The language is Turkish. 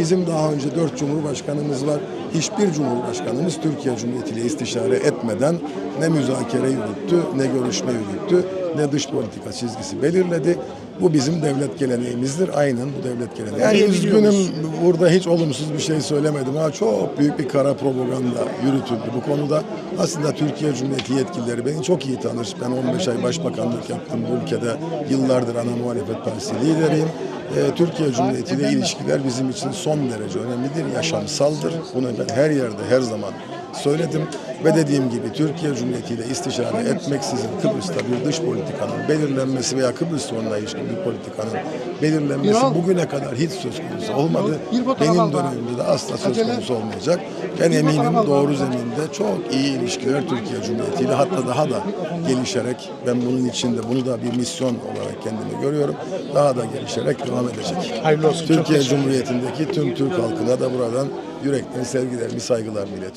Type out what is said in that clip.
Bizim daha önce dört cumhurbaşkanımız var. Hiçbir cumhurbaşkanımız Türkiye Cumhuriyeti ile istişare etmeden ne müzakere yürüttü, ne görüşme yürüttü, ne dış politika çizgisi belirledi. Bu bizim devlet geleneğimizdir. Aynen bu devlet geleneği. Yani üzgünüm burada hiç olumsuz bir şey söylemedim ama çok büyük bir kara propaganda yürütüldü bu konuda. Aslında Türkiye Cumhuriyeti yetkilileri beni çok iyi tanır. Ben 15 ay başbakanlık yaptım bu ülkede. Yıllardır ana muhalefet partisi lideriyim. Ee, Türkiye Cumhuriyeti ile ilişkiler bizim için son derece önemlidir, yaşamsaldır. Bunu ben her yerde, her zaman söyledim. Ve dediğim gibi Türkiye Cumhuriyeti ile istişare etmeksizin Kıbrıs'ta bir dış politikanın belirlenmesi veya Kıbrıs sorununa ilişkin bir politikanın belirlenmesi bugüne kadar hiç söz konusu olmadı. Benim dönemimde de asla söz konusu olmayacak. Ben eminim doğru zeminde çok iyi ilişkiler Türkiye Cumhuriyeti ile hatta daha da gelişerek ben bunun içinde bunu da bir misyon olarak kendimi görüyorum. Daha da gelişerek devam edecek. Hayırlı olsun. Türkiye. Cumhuriyeti'ndeki tüm Türk halkına da buradan yürekten sevgilerimi, saygılarımı iletiyorum.